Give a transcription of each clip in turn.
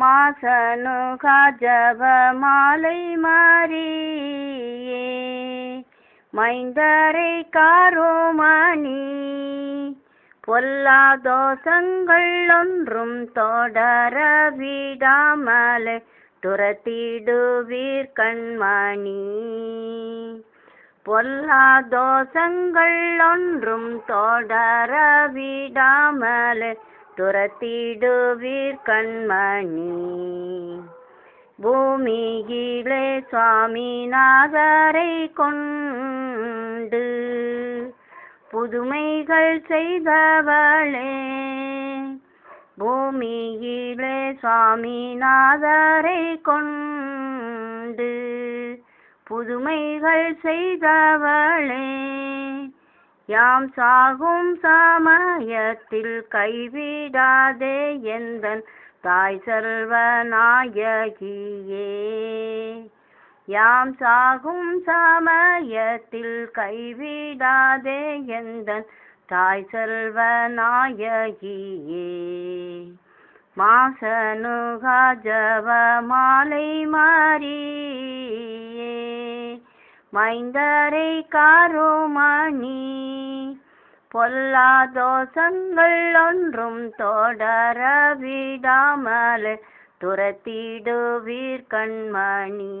மாசனு காஜப மாலை மாறியே மைந்தரை காரோமணி பொல்லா தோஷங்கள் ஒன்றும் தொடர விடாமலை துரத்திடுவீர் கண்மணி. பொல்லா தோஷங்கள் ஒன்றும் தொடர விடாமலை துரத்திடுவீர் கண்மணி. பூமியிலே சுவாமிநாதரை கொண்டு புதுமைகள் செய்தவளே. பூமியிலே சுவாமிநாதரை கொண்டு புதுமைகள் செய்தவளே. யாம் சாகும் சமயத்தில் கைவிடாதே எந்தன் தாய் செல்வநாயகியே யாம் சாகும் சமயத்தில் கைவிடாதே எந்தன் தாய் செல்வநாயகியே மாசனுகா ஜப மாலை மாறி மைந்தரை காரோமணி பொல்லா தோஷங்கள் ஒன்றும் தொடர விடாமல் துரத்திடுவீர் கண்மணி.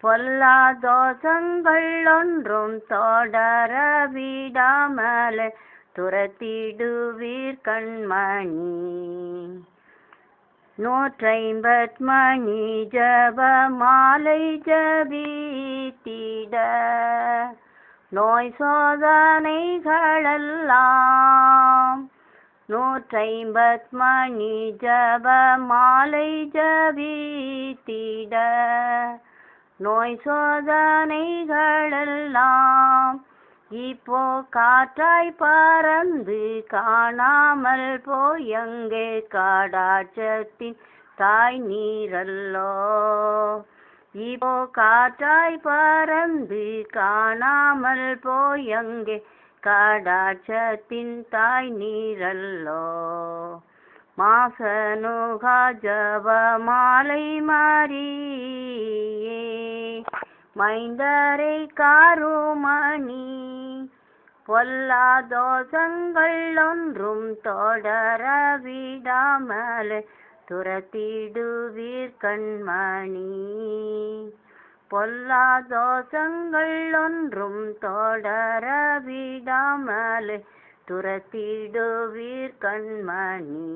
பொல்லா தோஷங்கள் ஒன்றும் தொடர விடாமல் துரத்திடுவீர் கண்மணி. நூற்றைம்பத் மணி ஜப மாலை ஜபித்திட. நோய் சோதனைகளெல்லாம் நூற்றைம்பத் மணி ஜப மாலை ஜபித்திட. நோய் சோதனைகளெல்லாம் இப்போ காற்றாய் பறந்து காணாமல் போயங்கே காடாச்சத்தின் தாய் நீரல்லோ. இப்போ காற்றாய் பறந்து காணாமல் போயங்கே காடாச்சத்தின் தாய் நீரல்லோ. மாசனுகா ஜப மாலை மாறி மைந்தரை காருமணி பொல்லாதோசங்கள் ஒன்றும் தொடர விடாமல் துரத்திடுவீர் கண்மணி. பொல்லாதோசங்கள் ஒன்றும் தொடர விடாமல் துரத்திடுவீர் கண்மணி.